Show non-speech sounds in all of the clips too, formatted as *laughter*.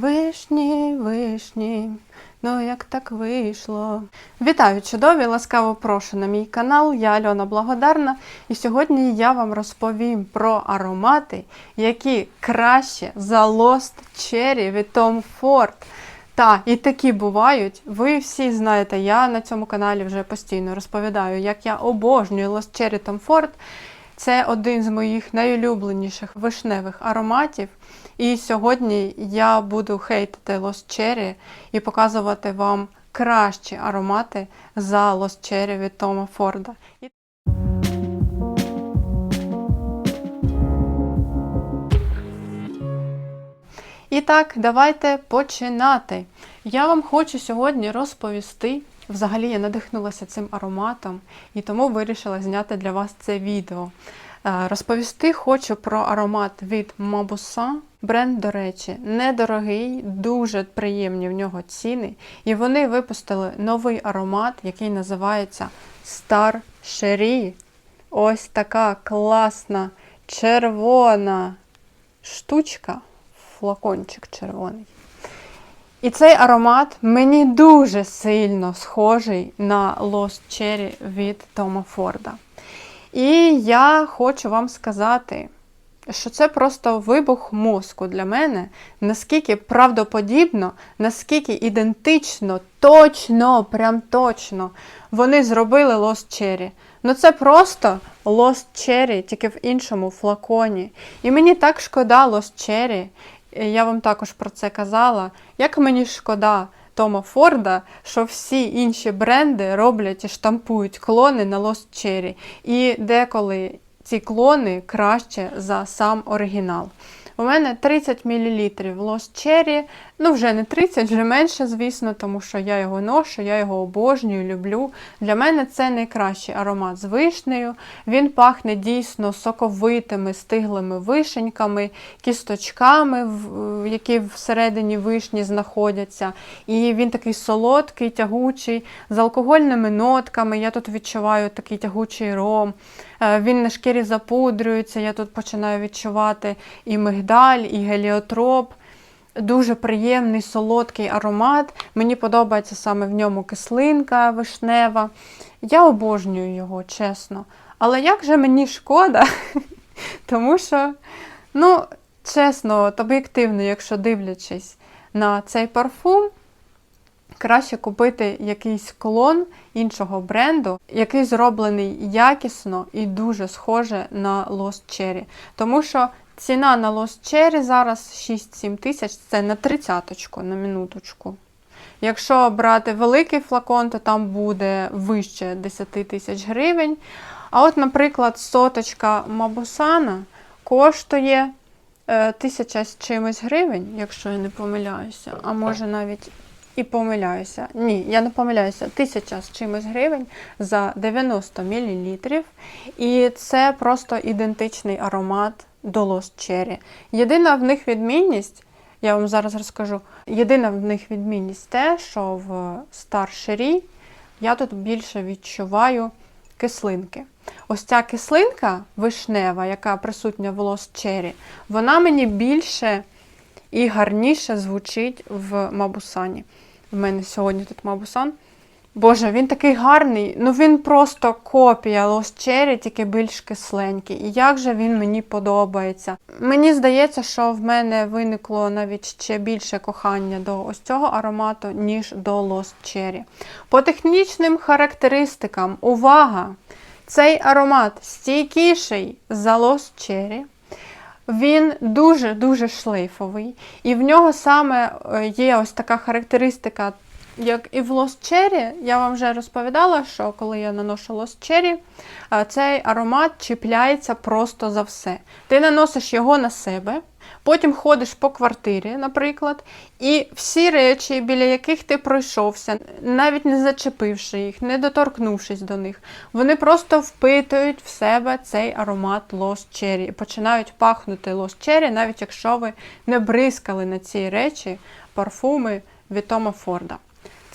Вишні, вишні, ну як так вийшло. Вітаю, чудові! Ласкаво прошу на мій канал. Я Альона Благодарна. І сьогодні я вам розповім про аромати, які краще за Lost Cherry від Tom Ford. Та, і такі бувають. Ви всі знаєте, я на цьому каналі вже постійно розповідаю, як я обожнюю Lost Cherry Tom Ford. Це один з моїх найулюбленіших вишневих ароматів. І сьогодні я буду хейтити Lost Cherry і показувати вам кращі аромати за Lost Cherry від Тома Форда. І так, давайте починати. Я вам хочу сьогодні розповісти. Взагалі я надихнулася цим ароматом і тому вирішила зняти для вас це відео. Е, Розповісти хочу про аромат від Mabusa. Бренд, до речі, недорогий, дуже приємні в нього ціни. І вони випустили новий аромат, який називається Star Cherie. Ось така класна червона штучка, флакончик червоний. І цей аромат мені дуже сильно схожий на Lost Cherry від Тома Форда. І я хочу вам сказати, що це просто вибух мозку для мене, наскільки правдоподібно, наскільки ідентично, точно, прям точно вони зробили Lost Cherry. Ну це просто Lost Cherry, тільки в іншому флаконі. І мені так шкода Lost Cherry, я вам також про це казала. Як мені шкода Тома Форда, що всі інші бренди роблять і штампують клони на Lost Cherry. І деколи ці клони краще за сам оригінал. У мене 30 мл Lost Cherry, ну вже не 30, вже менше, звісно, тому що я його ношу, я його обожнюю, люблю. Для мене це найкращий аромат з вишнею. Він пахне дійсно соковитими, стиглими вишеньками, кісточками, які всередині вишні знаходяться. І він такий солодкий, тягучий, з алкогольними нотками. Я тут відчуваю такий тягучий ром. Е, Він на шкірі запудрюється, я тут починаю відчувати і мигдаль, і геліотроп. Дуже приємний солодкий аромат. Мені подобається саме в ньому кислинка вишнева. Я обожнюю його, чесно. Але як же мені шкода, *laughs* тому що, ну, чесно, об'єктивно, якщо дивлячись на цей парфум, краще купити якийсь клон іншого бренду, який зроблений якісно і дуже схоже на Lost Cherry. Тому що ціна на Lost Cherry зараз 6-7 тисяч, це на тридцяточку, на минуточку. Якщо брати великий флакон, то там буде вище 10 тисяч гривень. А от, наприклад, соточка Мабусана коштує е, тисяча з чимось гривень, якщо я не помиляюся, а може навіть і помиляюся. Ні, я не помиляюся. Тисяча з чимось гривень за 90 мл. І це просто ідентичний аромат до Lost Cherry. Єдина в них відмінність, я вам зараз розкажу, єдина в них відмінність те, що в Cherie я тут більше відчуваю кислинки. Ось ця кислинка вишнева, яка присутня в Lost Cherry, вона мені більше і гарніше звучить в Мабусані. У мене сьогодні тут Мабусан. Боже, він такий гарний. Ну він просто копія Lost Cherry, тільки більш кисленький. І як же він мені подобається. Мені здається, що в мене виникло навіть ще більше кохання до ось цього аромату, ніж до Lost Cherry. По технічним характеристикам, увага! Цей аромат стійкіший за Lost Cherry. Він дуже-дуже шлейфовий. І в нього саме е, є ось така характеристика, як і в Lost Cherry. Я вам вже розповідала, що коли я наношу Lost Cherry, цей аромат чіпляється просто за все. Ти наносиш його на себе, потім ходиш по квартирі, наприклад, і всі речі, біля яких ти пройшовся, навіть не зачепивши їх, не доторкнувшись до них, вони просто впитують в себе цей аромат Lost Cherry і починають пахнути Lost Cherry, навіть якщо ви не бризкали на ці речі парфуми від Тома Форда.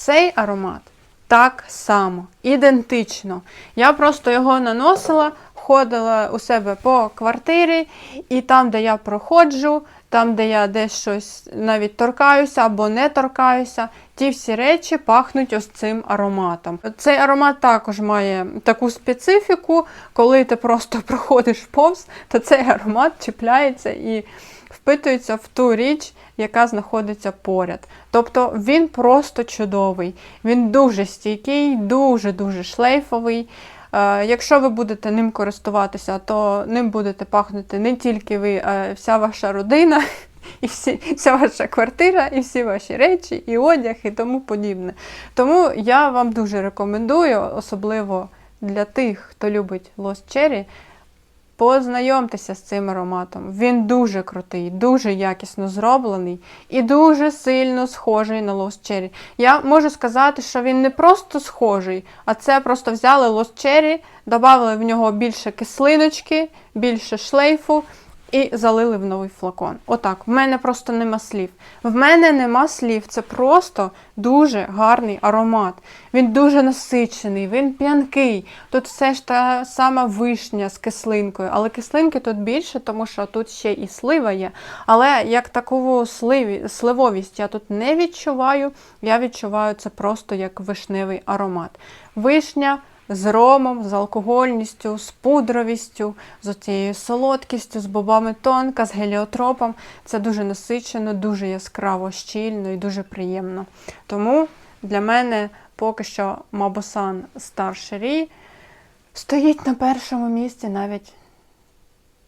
Цей аромат так само, ідентично. Я просто його наносила, ходила у себе по квартирі, і там, де я проходжу, там, де я десь щось навіть торкаюся або не торкаюся, ті всі речі пахнуть ось цим ароматом. Цей аромат також має таку специфіку, коли ти просто *laughs* проходиш повз, то цей аромат чіпляється і впитується в ту річ, яка знаходиться поряд. Тобто він просто чудовий, він дуже стійкий, дуже-дуже шлейфовий. Е, Якщо ви будете ним користуватися, то ним будете пахнути не тільки ви, а вся ваша родина, *laughs* і всі, вся ваша квартира, і всі ваші речі, і одяг, і тому подібне. Тому я вам дуже рекомендую, особливо для тих, хто любить Lost Cherry, Познайомтеся з цим ароматом. Він дуже крутий, дуже якісно зроблений і дуже сильно схожий на Lost Cherry. Я можу сказати, що він не просто схожий, а це просто взяли Lost Cherry, додали в нього більше кислиночки, більше шлейфу і залили в новий флакон. Отак, в мене просто нема слів. В мене нема слів, це просто дуже гарний аромат. Він дуже насичений, він п'янкий. Тут все ж та сама вишня з кислинкою, але кислинки тут більше, тому що тут ще і слива є. Але як таку сливі, сливовість я тут не відчуваю, я відчуваю це просто як вишневий аромат. Вишня з ромом, з алкогольністю, з пудровістю, з цією солодкістю, з бобами тонка, з геліотропом. Це дуже насичено, дуже яскраво, щільно і дуже приємно. Тому для мене поки що Star Sherry стоїть на першому місці навіть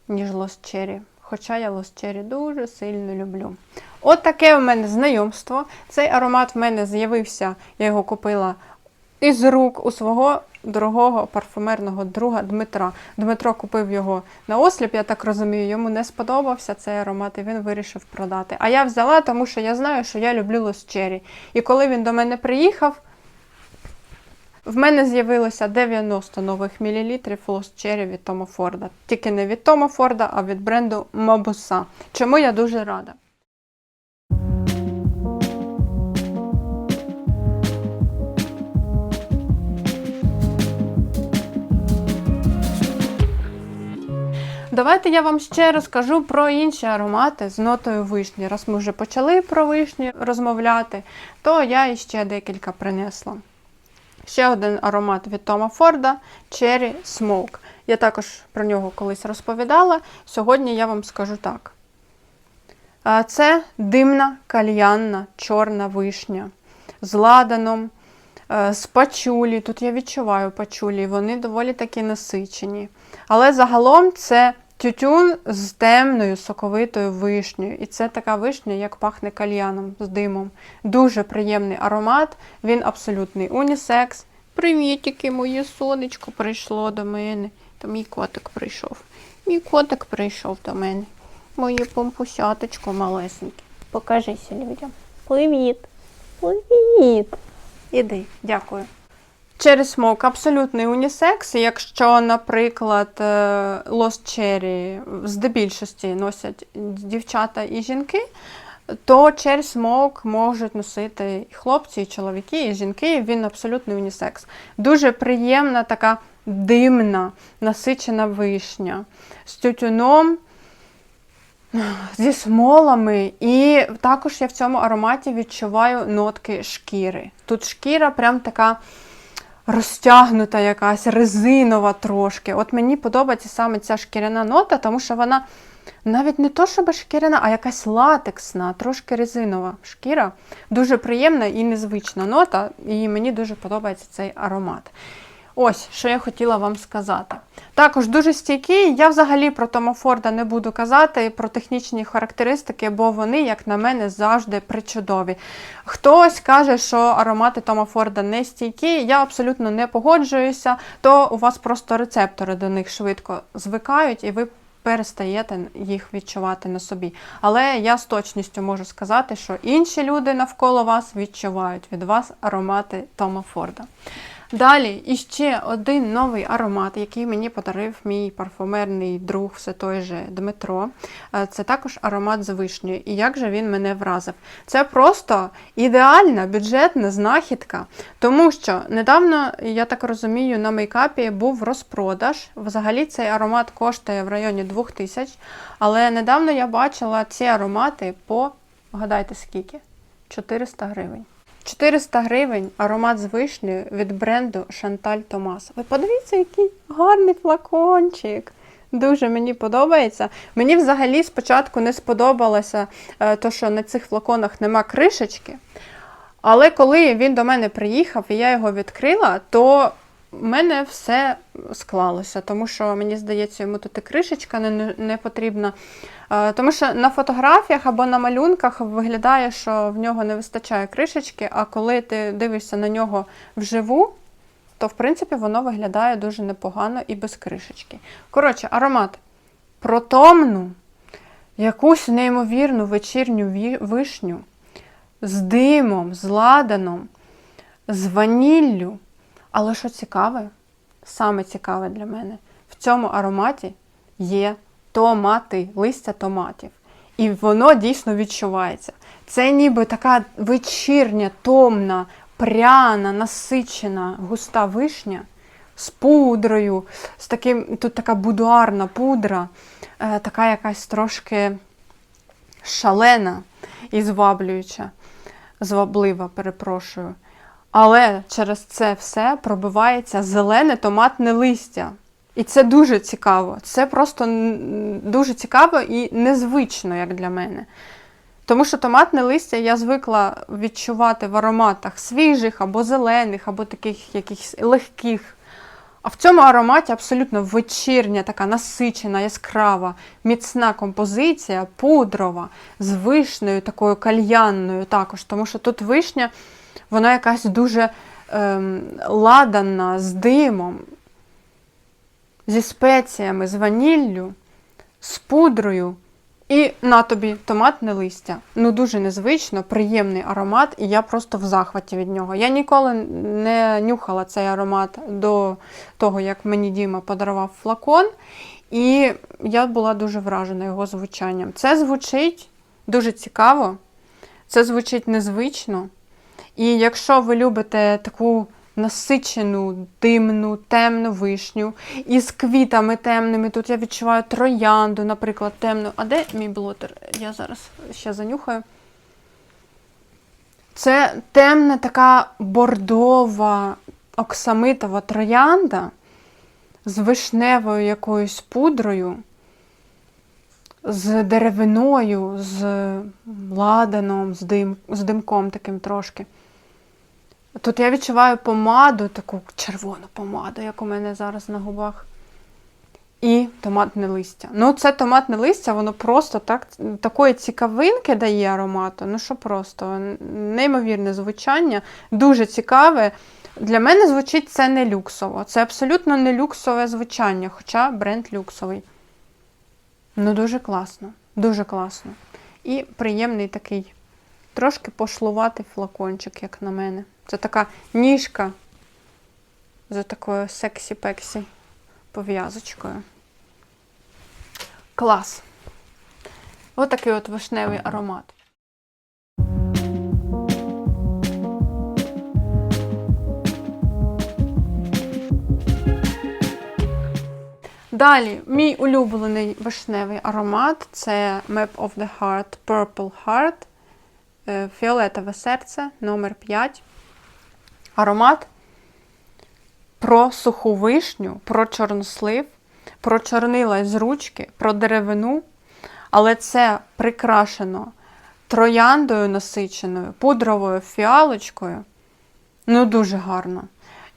ніж Cherry. Хоча я Cherry дуже сильно люблю. От таке у мене знайомство. Цей аромат в мене з'явився, я його купила із рук у свого дорогого парфумерного друга Дмитра. Дмитро купив його на осліп, я так розумію, йому не сподобався цей аромат, і він вирішив продати. А я взяла, тому що я знаю, що я люблю Lost Cherry. І коли він до мене приїхав, в мене з'явилося 90 нових мілілітрів Cherry від Тома Форда. Тільки не від Тома Форда, а від бренду Мабуса. Чому я дуже рада. Давайте я вам ще розкажу про інші аромати з нотою вишні. Раз ми вже почали про вишні розмовляти, то я іще декілька принесла. Ще один аромат від Тома Форда Cherry Smoke. Я також про нього колись розповідала. Сьогодні я вам скажу так. Це димна кальянна чорна вишня з ладаном, е, з пачулі. Тут я відчуваю пачулі, вони доволі такі насичені. Але загалом це тютюн з темною соковитою вишнею. І це така вишня, як пахне кальяном з димом. Дуже приємний аромат, він абсолютний унісекс. Привітики, моє сонечко прийшло до мене. Та мій котик прийшов. Мій котик прийшов до мене. Моє помпусяточко малесеньке. Покажися людям. Привіт. Привіт. Іди, дякую. Через смок абсолютний унісекс. Якщо, наприклад, е, Lost Cherry здебільшості носять дівчата і жінки, то через смок можуть носити і хлопці, і чоловіки, і жінки. Він абсолютний унісекс. Дуже приємна така димна, насичена вишня з тютюном. Зі смолами, і також я в цьому ароматі відчуваю нотки шкіри. Тут шкіра прям така розтягнута якась, резинова трошки. От мені подобається саме ця шкіряна нота, тому що вона навіть не то, щоб шкіряна, а якась латексна, трошки резинова шкіра. Дуже приємна і незвична нота, і мені дуже подобається цей аромат. Ось, що я хотіла вам сказати. Також дуже стійкий. Я взагалі про Тома Форда не буду казати, про технічні характеристики, бо вони, як на мене, завжди причудові. Хтось каже, що аромати Тома Форда не стійкі, я абсолютно не погоджуюся, то у вас просто рецептори до них швидко звикають і ви перестаєте їх відчувати на собі. Але я з точністю можу сказати, що інші люди навколо вас відчувають від вас аромати Тома Форда. Далі іще один новий аромат, який мені подарив мій парфумерний друг, все той же Дмитро. Е, Це також аромат з вишнею. І як же він мене вразив? Це просто ідеальна бюджетна знахідка, тому що недавно, я так розумію, на мейкапі був розпродаж. Взагалі цей аромат коштує в районі 2000, але недавно я бачила ці аромати по, гадайте скільки? 400 гривень. 400 гривень аромат з вишнею від бренду Шанталь Томас. Ви подивіться, який гарний флакончик. Дуже мені подобається. Мені взагалі спочатку не сподобалося, е, то, що на цих флаконах нема кришечки. Але коли він до мене приїхав і я його відкрила, то в мене все склалося, тому що мені здається, йому тут і кришечка не, не, потрібна. Е, Тому що на фотографіях або на малюнках виглядає, що в нього не вистачає кришечки, а коли ти дивишся на нього вживу, то в принципі воно виглядає дуже непогано і без кришечки. Коротше, аромат про томну, якусь неймовірну вечірню вишню з димом, з ладаном, з ваніллю. Але що цікаве, саме цікаве для мене, в цьому ароматі є томати, листя томатів. І воно дійсно відчувається. Це ніби така вечірня, томна, пряна, насичена, густа вишня з пудрою, з таким, тут така будуарна пудра, е, така якась трошки шалена і зваблююча, зваблива, перепрошую. Але через це все пробивається зелене томатне листя. І це дуже цікаво. Це просто дуже цікаво і незвично, як для мене. Тому що томатне листя я звикла відчувати в ароматах свіжих або зелених, або таких якихось легких. А в цьому ароматі абсолютно вечірня, така насичена, яскрава, міцна композиція, пудрова, з вишнею, такою кальянною також. Тому що тут вишня, вона якась дуже ем, ладана, з димом, зі спеціями, з ваніллю, з пудрою. І на тобі томатне листя. Ну дуже незвично, приємний аромат, і я просто в захваті від нього. Я ніколи не нюхала цей аромат до того, як мені Діма подарував флакон, і я була дуже вражена його звучанням. Це звучить дуже цікаво, це звучить незвично. І якщо ви любите таку насичену, димну, темну вишню із квітами темними, тут я відчуваю троянду, наприклад, темну. А де мій блотер? Я зараз ще занюхаю. Це темна така бордова, оксамитова троянда з вишневою якоюсь пудрою, з деревиною, з ладаном, з, дим, з димком таким трошки. Тут я відчуваю помаду, таку червону помаду, як у мене зараз на губах. І томатне листя. Ну, це томатне листя, воно просто так, такої цікавинки дає аромату. Ну, що просто, неймовірне звучання, дуже цікаве. Для мене звучить це не люксово. Це абсолютно не люксове звучання, хоча бренд люксовий. Ну, дуже класно, дуже класно. І приємний такий, трошки пошлуватий флакончик, як на мене. Це така ніжка за такою сексі-пексі пов'язочкою. Клас. Ось такий от вишневий аромат. Далі, мій улюблений вишневий аромат це Map of the Heart Purple Heart. е, Фіолетове серце номер 5 Аромат про суху вишню, про чорнослив, про чорнила з ручки, про деревину, але це прикрашено трояндою насиченою, пудровою фіалочкою. Ну, дуже гарно.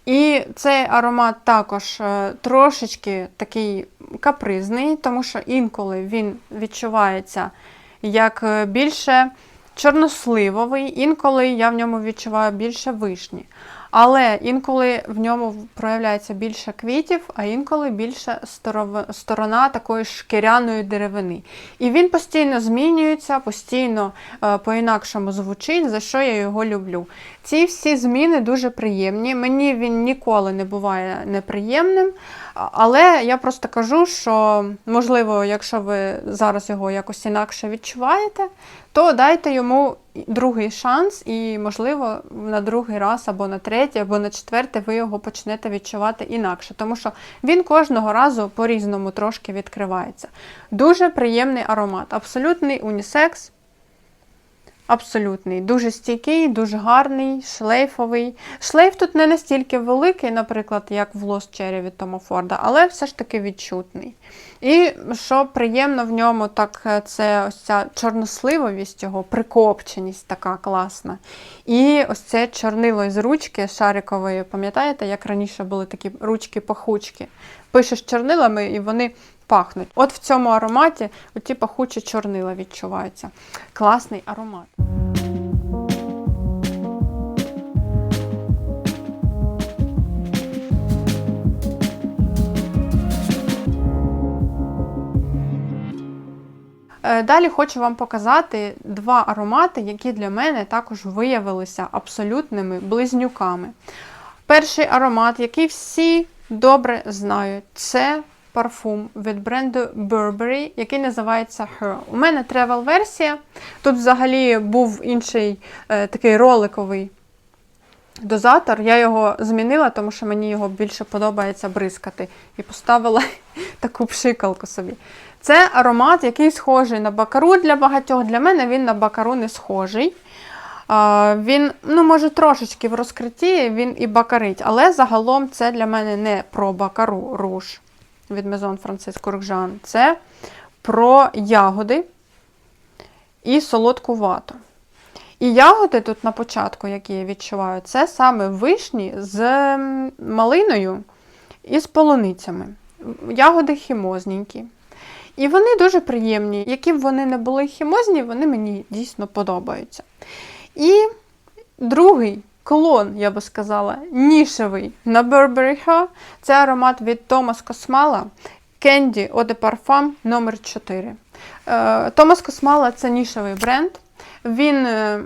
І цей аромат також е, трошечки такий капризний, тому що інколи він відчувається як е, більше чорносливовий, інколи я в ньому відчуваю більше вишні. Але інколи в ньому проявляється більше квітів, а інколи більше сторона такої шкіряної деревини. І він постійно змінюється, постійно е, по-інакшому звучить, за що я його люблю. Ці всі зміни дуже приємні. Мені він ніколи не буває неприємним. Але я просто кажу, що можливо, якщо ви зараз його якось інакше відчуваєте, то дайте йому другий шанс, і, можливо, на другий раз або на третій, або на четвертий ви його почнете відчувати інакше, тому що він кожного разу по-різному трошки відкривається. Дуже приємний аромат, абсолютний унісекс. Абсолютний, дуже стійкий, дуже гарний, шлейфовий. Шлейф тут не настільки великий, наприклад, як в Lost Cherry від Тома Форда, але все ж таки відчутний. І що приємно в ньому, так е, це ось ця чорносливовість його, прикопченість така класна. І ось це чорнило із ручки шарикової. Пам'ятаєте, як раніше були такі ручки-пахучки? Пишеш чорнилами і вони пахнуть. От в цьому ароматі оті пахучі чорнила відчуваються. Класний аромат. Далі хочу вам показати два аромати, які для мене також виявилися абсолютними близнюками. Перший аромат, який всі добре знають, це парфум від бренду Burberry, який називається Her. У мене тревел-версія. Тут взагалі був інший е, такий роликовий дозатор. Я його змінила, тому що мені його більше подобається бризкати. І поставила *laughs* таку пшикалку собі. Це аромат, який схожий на бакару для багатьох. Для мене він на бакару не схожий. Він, ну, може, трошечки в розкритті він і бакарить, але загалом це для мене не про бакару руш від Maison Francisco Rougjan. Це про ягоди і солодку вату. І ягоди тут на початку, які я відчуваю, це саме вишні з малиною і з полуницями. Ягоди хімозненькі. І вони дуже приємні. Які б вони не були хімозні, вони мені дійсно подобаються. І другий клон, я би сказала, нішевий на Burberry Her – це аромат від Томас Космала Candy Eau de Parfum номер 4 Томас Космала це нішевий бренд. Він е,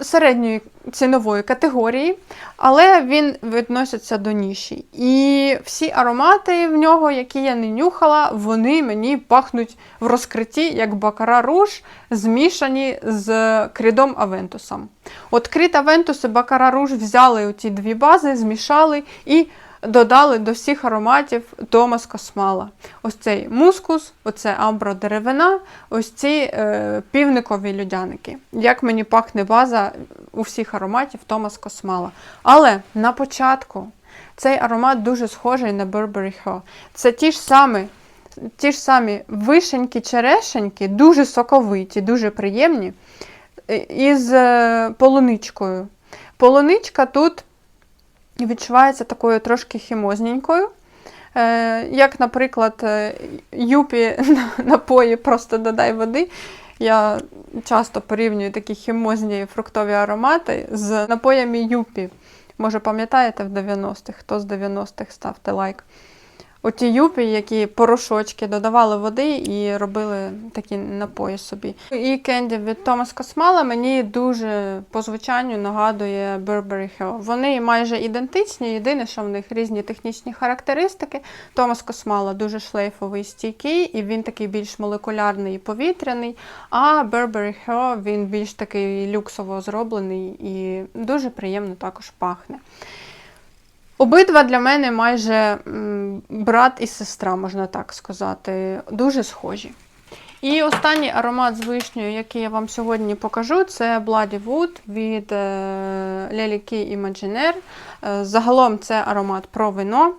середньої цінової категорії, але він відноситься до ніші. І всі аромати в нього, які я не нюхала, вони мені пахнуть в розкритті, як бакара руж, змішані з крідом Авентусом. От крід Авентус і бакара руж взяли оті дві бази, змішали і додали до всіх ароматів Томас Космала. Ось цей мускус, оце амбро деревина, ось ці е, півникові людяники. Як мені пахне база у всіх ароматів Томас Космала. Але на початку цей аромат дуже схожий на Burberry Her. Це ті ж самі. Ті ж самі вишеньки, черешеньки, дуже соковиті, дуже приємні, е, із е, полуничкою. Полуничка тут відчувається такою трошки хімозненькою. Е, Як, наприклад, е, юпі *laughs* напої просто додай води. Я часто порівнюю такі хімозні фруктові аромати з напоями юпі. Може, пам'ятаєте в 90-х? Хто з 90-х ставте лайк. Оті юпі, які порошочки додавали води і робили такі напої собі. І кенді від Томас Космала мені дуже по звучанню нагадує Burberry Hill. Вони майже ідентичні, єдине, що в них різні технічні характеристики. Томас Космала дуже шлейфовий, стійкий, і він такий більш молекулярний і повітряний. А Burberry Hill він більш такий люксово зроблений і дуже приємно також пахне. Обидва для мене майже брат і сестра, можна так сказати, дуже схожі. І останній аромат з вишнею, який я вам сьогодні покажу, це Bloody Wood від е, Leliky Imaginaire. Е, Загалом це аромат про вино.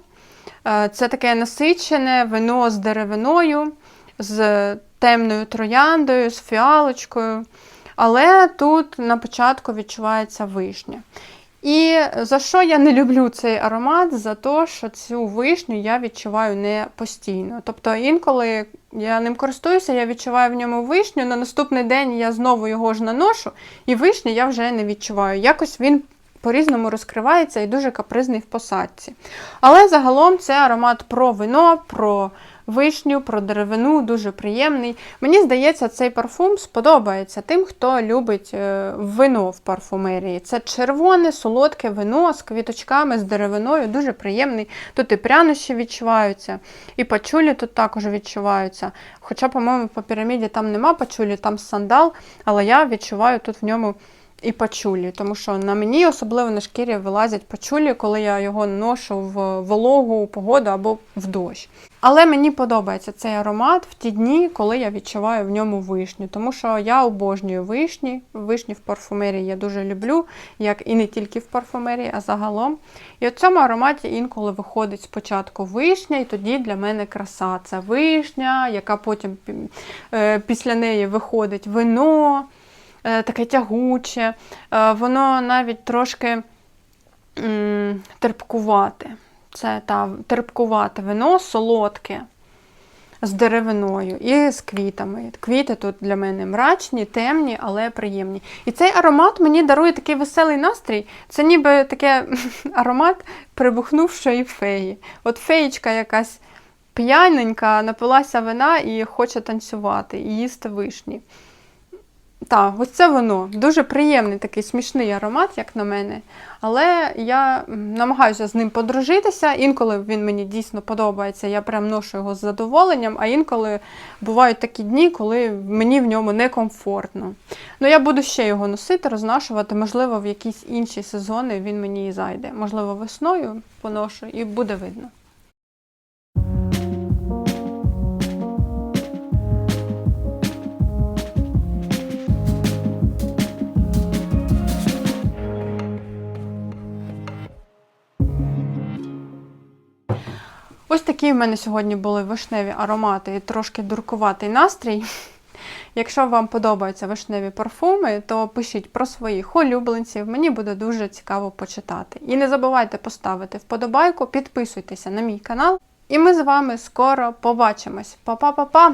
Е, Це таке насичене вино з деревиною, з темною трояндою, з фіалочкою. Але тут на початку відчувається вишня. І за що я не люблю цей аромат? За те, що цю вишню я відчуваю не постійно. Тобто інколи я ним користуюся, я відчуваю в ньому вишню, на наступний день я знову його ж наношу, і вишню я вже не відчуваю. Якось він по-різному розкривається і дуже капризний в посадці. Але загалом це аромат про вино, про вишню, про деревину, дуже приємний. Мені здається, цей парфум сподобається тим, хто любить е, вино в парфумерії. Це червоне, солодке вино з квіточками, з деревиною, дуже приємний. Тут і прянощі відчуваються, і пачулі тут також відчуваються. Хоча, по-моєму, по піраміді там нема пачулі, там сандал, але я відчуваю тут в ньому і пачулі, тому що на мені, особливо на шкірі, вилазять пачулі, коли я його ношу в вологу погоду або в дощ. Але мені подобається цей аромат в ті дні, коли я відчуваю в ньому вишню, тому що я обожнюю вишні. Вишні в парфумерії я дуже люблю, як і не тільки в парфумерії, а загалом. І в цьому ароматі інколи виходить спочатку вишня, і тоді для мене краса. Це вишня, яка потім е, після неї виходить вино. Е, таке тягуче, е, воно навіть трошки терпкувате. Це та, терпкувате вино, солодке, з деревиною і з квітами. Квіти тут для мене мрачні, темні, але приємні. І цей аромат мені дарує такий веселий настрій. Це ніби таке *laughs* аромат прибухнувшої феї. От феєчка якась п'яненька, напилася вина і хоче танцювати, і їсти вишні. Так, ось це воно. Дуже приємний такий смішний аромат, як на мене. Але я намагаюся з ним подружитися. Інколи він мені дійсно подобається, я прям ношу його з задоволенням, а інколи бувають такі дні, коли мені в ньому некомфортно. Ну, я буду ще його носити, рознашувати, можливо, в якісь інші сезони він мені і зайде. Можливо, весною поношу і буде видно. Ось такі в мене сьогодні були вишневі аромати і трошки дуркуватий настрій. *laughs* Якщо вам подобаються вишневі парфуми, то пишіть про своїх улюбленців, мені буде дуже цікаво почитати. І не забувайте поставити вподобайку, підписуйтеся на мій канал. І ми з вами скоро побачимось. Па-па-па-па!